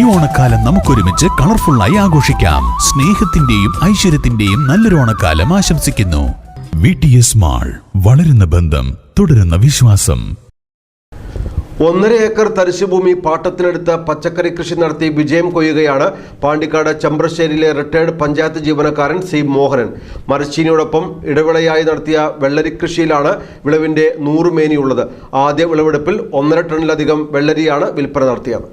ഈ ഓണക്കാലം നമുക്കൊരുമിച്ച് കളർഫുള്ളായി ആഘോഷിക്കാം. സ്നേഹത്തിന്റെയും ഐശ്വര്യത്തിന്റെയും നല്ലൊരു ഓണക്കാലം ആശംസിക്കുന്നു. വി ടി എസ് മാൾ വളരുന്ന ബന്ധം തുടരുന്ന വിശ്വാസം. ഒന്നര ഏക്കർ തരിശുഭൂമി പാട്ടത്തിനെടുത്ത് പച്ചക്കറി കൃഷി നടത്തി വിജയം കൊയ്യുകയാണ് പാണ്ടിക്കാട് ചമ്പ്രശ്ശേരിയിലെ റിട്ടയേർഡ് പഞ്ചായത്ത് ജീവനക്കാരൻ സി മോഹനൻ. മരച്ചീനിയോടൊപ്പം ഇടവിളയായി നടത്തിയ വെള്ളരി കൃഷിയിലാണ് വിളവിന്റെ നൂറുമേനിയുള്ളത്. ആദ്യ വിളവെടുപ്പിൽ ഒന്നര ടണ്ണിലധികം വെള്ളരിയാണ് വിൽപ്പന നടത്തിയത്.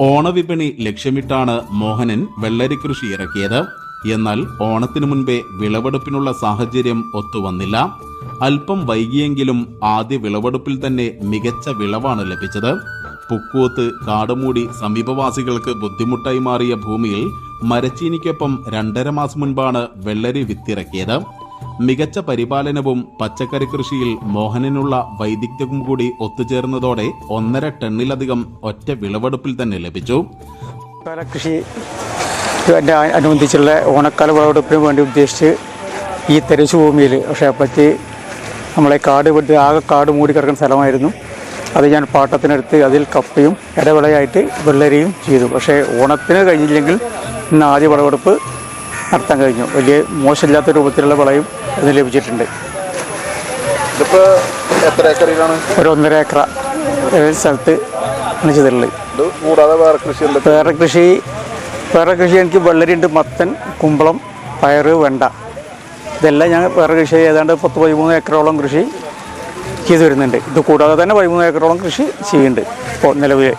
ഓണവിപണി ലക്ഷ്യമിട്ടാണ് മോഹനൻ വെള്ളരി കൃഷി ഇറക്കിയത്. എന്നാൽ ഓണത്തിനു മുൻപേ വിളവെടുപ്പിനുള്ള സാഹചര്യം ഒത്തുവന്നില്ല. അല്പം വൈകിയെങ്കിലും ആദ്യ വിളവെടുപ്പിൽ തന്നെ മികച്ച വിളവാണ് ലഭിച്ചത്. പുക്കൂത്ത് കാടുമൂടി സമീപവാസികൾക്ക് ബുദ്ധിമുട്ടായി മാറിയ ഭൂമിയിൽ മരച്ചീനിക്കൊപ്പം രണ്ടര മാസം മുൻപാണ് വെള്ളരി വിത്തിറക്കിയത്. മികച്ച പരിപാലനവും പച്ചക്കറി കൃഷിയിൽ മോഹനനുള്ള വൈദഗ്ധ്യവും കൂടി ഒത്തുചേർന്നതോടെ ഒന്നര ടണ്ണിലധികം ഒറ്റ വിളവെടുപ്പിൽ തന്നെ ലഭിച്ചു. കൃഷി അനുബന്ധിച്ചുള്ള ഓണക്കാല വിളവെടുപ്പിന് വേണ്ടി ഉദ്ദേശിച്ച് ഈ തെരച്ചു ഭൂമിയിൽ പക്ഷേ പറ്റി നമ്മളെ കാട് വെട്ടി ആകെ കാട് മൂടി കിടക്കുന്ന സ്ഥലമായിരുന്നു. അത് ഞാൻ പാട്ടത്തിനെടുത്ത് അതിൽ കപ്പയും ഇടവിളയായിട്ട് വെള്ളരിയും ചെയ്തു. പക്ഷേ ഓണത്തിന് കഴിഞ്ഞില്ലെങ്കിൽ ഇന്ന് ആദ്യ വിളവെടുപ്പ് നടത്താൻ കഴിഞ്ഞു. വലിയ മോശമില്ലാത്ത രൂപത്തിലുള്ള വിളയും ഇത് ലഭിച്ചിട്ടുണ്ട്. ഇതിപ്പോ എത്ര ഏക്കറിലാണ്? ഒരു ഒന്നര ഏക്കറ സ്ഥലത്ത് ആണ് ചെയ്തിട്ടുള്ളത്. ഇത് കൂടാതെ വേറെ കൃഷി വേറെ കൃഷി വേറെ കൃഷി എനിക്ക് വെള്ളരിയുണ്ട് മത്തൻ കുമ്പളം പയറ് വെണ്ട. ഇതെല്ലാം ഞാൻ വേറെ കൃഷി ഏതാണ്ട് പത്ത് പതിമൂന്ന് ഏക്കറോളം കൃഷി ചെയ്തു വരുന്നുണ്ട്. ഇത് കൂടാതെ തന്നെ പതിമൂന്ന് ഏക്കറോളം കൃഷി ചെയ്യുന്നുണ്ട് ഇപ്പോൾ നിലവിൽ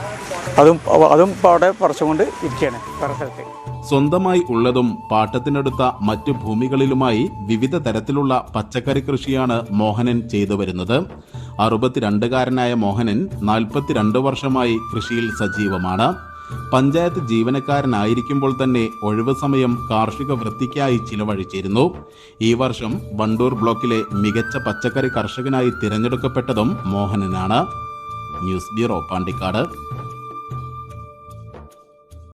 അതും അതും അവിടെ പറിച്ചുകൊണ്ട് ഇരിക്കുകയാണ് വേറെ സ്വന്തമായി ഉള്ളതും പാട്ടത്തിനടുത്ത മറ്റു ഭൂമികളിലുമായി വിവിധ തരത്തിലുള്ള പച്ചക്കറി കൃഷിയാണ് മോഹനൻ ചെയ്തു വരുന്നത്. അറുപത്തിരണ്ടുകാരനായ മോഹനൻ നാൽപ്പത്തിരണ്ട് വർഷമായി കൃഷിയിൽ സജീവമാണ്. പഞ്ചായത്ത് ജീവനക്കാരനായിരിക്കുമ്പോൾ തന്നെ ഒഴിവ് സമയം കാർഷിക വൃത്തിക്കായി ചിലവഴിച്ചിരുന്നു. ഈ വർഷം വണ്ടൂർ ബ്ലോക്കിലെ മികച്ച പച്ചക്കറി കർഷകനായി തിരഞ്ഞെടുക്കപ്പെട്ടതും മോഹനനാണ്. News bureau Pandikkad.